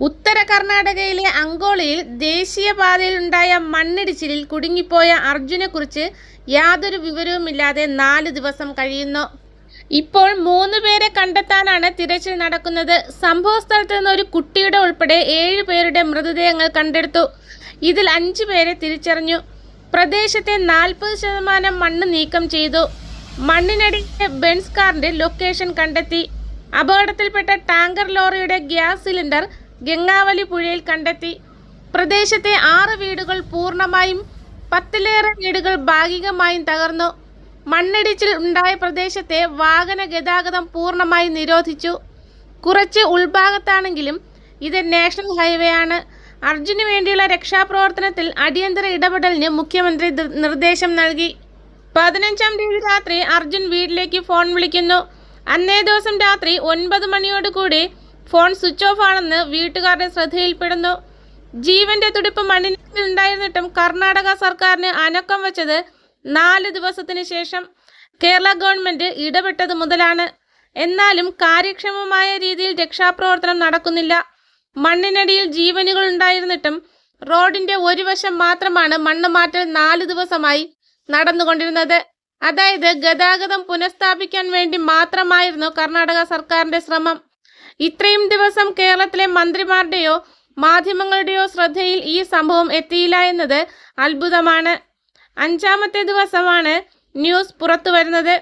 ഉത്തര കർണാടകയിലെ അങ്കോളിയിൽ ദേശീയപാതയിലുണ്ടായ മണ്ണിടിച്ചിലിൽ കുടുങ്ങിപ്പോയ അർജുനെക്കുറിച്ച് യാതൊരു വിവരവുമില്ലാതെ നാല് ദിവസം കഴിയുന്നു. ഇപ്പോൾ മൂന്ന് പേരെ കണ്ടെത്താനാണ് തിരച്ചിൽ നടക്കുന്നത്. സംഭവ സ്ഥലത്ത് നിന്ന് ഒരു കുട്ടിയുടെ ഉൾപ്പെടെ ഏഴ് പേരുടെ മൃതദേഹങ്ങൾ കണ്ടെടുത്തു. ഇതിൽ അഞ്ചു പേരെ തിരിച്ചറിഞ്ഞു. പ്രദേശത്തെ നാൽപ്പത് ശതമാനം മണ്ണ് നീക്കം ചെയ്തു. മണ്ണിനടിയിലെ ബെൻസ് കാറിന്റെ ലൊക്കേഷൻ കണ്ടെത്തി. അപകടത്തിൽപ്പെട്ട ടാങ്കർ ലോറിയുടെ ഗ്യാസ് സിലിണ്ടർ ഗംഗാവലി പുഴയിൽ കണ്ടെത്തി. പ്രദേശത്തെ ആറ് വീടുകൾ പൂർണമായും പത്തിലേറെ വീടുകൾ ഭാഗികമായും തകർന്നു. മണ്ണിടിച്ചിൽ ഉണ്ടായ പ്രദേശത്തെ വാഹന ഗതാഗതം പൂർണമായി നിരോധിച്ചു. കുറച്ച് ഉൾഭാഗത്താണെങ്കിലും ഇത് നാഷണൽ ഹൈവേ ആണ്. അർജുന് വേണ്ടിയുള്ള രക്ഷാപ്രവർത്തനത്തിൽ അടിയന്തര ഇടപെടലിന് മുഖ്യമന്ത്രി നിർദ്ദേശം നൽകി. പതിനഞ്ചാം തീയതി രാത്രി അർജുൻ വീട്ടിലേക്ക് ഫോൺ വിളിക്കുന്നു. അന്നേ ദിവസം രാത്രി ഒൻപത് മണിയോടുകൂടി ഫോൺ സ്വിച്ച് ഓഫ് ആണെന്ന് വീട്ടുകാരുടെ ശ്രദ്ധയിൽപ്പെടുന്നു. ജീവന്റെ തുടിപ്പ് മണ്ണിനുണ്ടായിരുന്നിട്ടും കർണാടക സർക്കാരിന് അനക്കം വെച്ചത് നാല് ദിവസത്തിന് ശേഷം കേരള ഗവൺമെന്റ് ഇടപെട്ടത് മുതലാണ്. എന്നാലും കാര്യക്ഷമമായ രീതിയിൽ രക്ഷാപ്രവർത്തനം നടക്കുന്നില്ല. മണ്ണിനടിയിൽ ജീവനുകൾ ഉണ്ടായിരുന്നിട്ടും റോഡിന്റെ ഒരു വശം മാത്രമാണ് മണ്ണ് മാറ്റൽ നാല് ദിവസമായി നടന്നുകൊണ്ടിരുന്നത്. അതായത് ഗതാഗതം പുനഃസ്ഥാപിക്കാൻ വേണ്ടി മാത്രമായിരുന്നു കർണാടക സർക്കാരിന്റെ ശ്രമം. ഇത്രയും ദിവസം കേരളത്തിലെ മന്ത്രിമാരുടെയോ മാധ്യമങ്ങളുടെയോ ശ്രദ്ധയിൽ ഈ സംഭവം എത്തിയില്ല എന്നത് അത്ഭുതമാണ്. അഞ്ചാമത്തെ ദിവസമാണ് ന്യൂസ് പുറത്തു വരുന്നത്.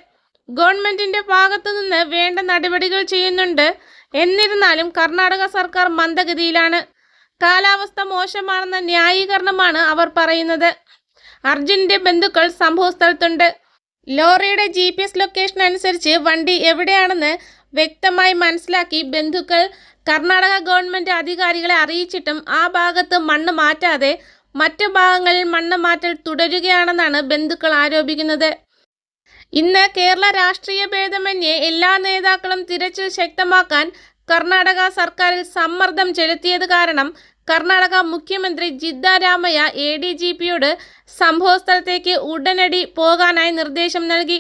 ഗവൺമെന്റിന്റെ ഭാഗത്തു നിന്ന് വേണ്ട നടപടികൾ ചെയ്യുന്നുണ്ട്. എന്നിരുന്നാലും കർണാടക സർക്കാർ മന്ദഗതിയിലാണ്. കാലാവസ്ഥ മോശമാണെന്ന ന്യായീകരണമാണ് അവർ പറയുന്നത്. അർജുന്റെ ബന്ധുക്കൾ സംഭവ സ്ഥലത്തുണ്ട് ലോറിയുടെ ജി പി എസ് ലൊക്കേഷൻ അനുസരിച്ച് വണ്ടി എവിടെയാണെന്ന് വ്യക്തമായി മനസ്സിലാക്കി ബന്ധുക്കൾ കർണാടക ഗവൺമെന്റ് അധികാരികളെ അറിയിച്ചിട്ടും ആ ഭാഗത്ത് മണ്ണ് മാറ്റാതെ മറ്റു ഭാഗങ്ങളിൽ മണ്ണ് മാറ്റൽ തുടരുകയാണെന്നാണ് ബന്ധുക്കൾ ആരോപിക്കുന്നത്. ഇന്ന് കേരള രാഷ്ട്രീയ ഭേദമന്യേ എല്ലാ നേതാക്കളും തിരച്ചിൽ ശക്തമാക്കാൻ കർണാടക സർക്കാരിൽ സമ്മർദ്ദം ചെലുത്തിയത് കാരണം കർണാടക മുഖ്യമന്ത്രി ജിദ്ദാരാമയ്യ എ ഡി ജി പിയോട് സംഭവസ്ഥലത്തേക്ക് ഉടനടി പോകാനായി നിർദ്ദേശം നൽകി.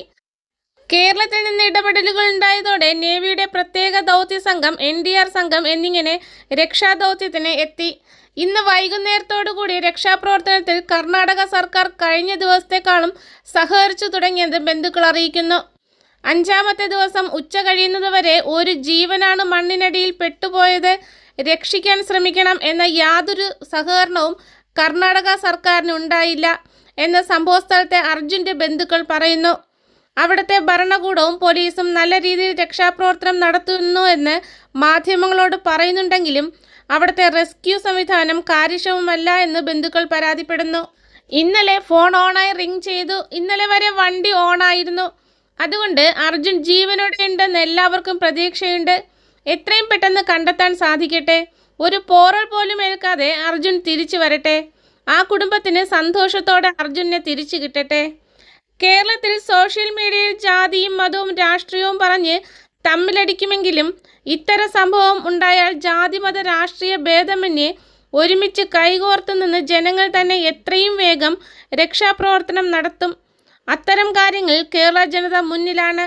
കേരളത്തിൽ നിന്ന് ഇടപെടലുകൾ ഉണ്ടായതോടെ നേവിയുടെ പ്രത്യേക ദൗത്യ സംഘം എൻ ഡി ആർ സംഘം എന്നിങ്ങനെ രക്ഷാദൗത്യത്തിന് എത്തി. ഇന്ന് വൈകുന്നേരത്തോടുകൂടി രക്ഷാപ്രവർത്തനത്തിൽ കർണാടക സർക്കാർ കഴിഞ്ഞ ദിവസത്തെക്കാളും സഹകരിച്ചു തുടങ്ങിയത് ബന്ധുക്കൾ അറിയിക്കുന്നു. അഞ്ചാമത്തെ ദിവസം ഉച്ച കഴിയുന്നതുവരെ ഒരു ജീവനാണ് മണ്ണിനടിയിൽ പെട്ടുപോയത്. രക്ഷിക്കാൻ ശ്രമിക്കണം എന്ന യാതൊരു സഹകരണവും കർണാടക സർക്കാരിന് ഉണ്ടായില്ല എന്ന് സംഭവസ്ഥലത്തെ അർജുന്റെ ബന്ധുക്കൾ പറയുന്നു. അവിടുത്തെ ഭരണകൂടവും പോലീസും നല്ല രീതിയിൽ രക്ഷാപ്രവർത്തനം നടത്തുന്നു എന്ന് മാധ്യമങ്ങളോട് പറയുന്നുണ്ടെങ്കിലും അവിടുത്തെ റെസ്ക്യൂ സംവിധാനം കാര്യക്ഷമമല്ല എന്ന് ബന്ധുക്കൾ പരാതിപ്പെടുന്നു. ഇന്നലെ ഫോൺ ഓണായി റിംഗ് ചെയ്തു. ഇന്നലെ വരെ വണ്ടി ഓണായിരുന്നു. അതുകൊണ്ട് അർജുൻ ജീവനോടെ ഉണ്ടെന്ന് എല്ലാവർക്കും പ്രതീക്ഷയുണ്ട്. എത്രയും പെട്ടെന്ന് കണ്ടെത്താൻ സാധിക്കട്ടെ. ഒരു പോറൽ പോലും ഏൽക്കാതെ അർജുൻ തിരിച്ചു വരട്ടെ. ആ കുടുംബത്തിന് സന്തോഷത്തോടെ അർജുനെ തിരിച്ചു കിട്ടട്ടെ. കേരളത്തിൽ സോഷ്യൽ മീഡിയയിൽ ജാതിയും മതവും രാഷ്ട്രീയവും പറഞ്ഞ് തമ്മിലടിക്കുമെങ്കിലും ഇത്തരം സംഭവം ഉണ്ടായാൽ ജാതിമത രാഷ്ട്രീയ ഭേദമന്യേ ഒരുമിച്ച് കൈകോർത്തു നിന്ന് ജനങ്ങൾ തന്നെ എത്രയും വേഗം രക്ഷാപ്രവർത്തനം നടത്തും. അത്തരം കാര്യങ്ങൾ കേരള ജനത മുന്നിലാണ്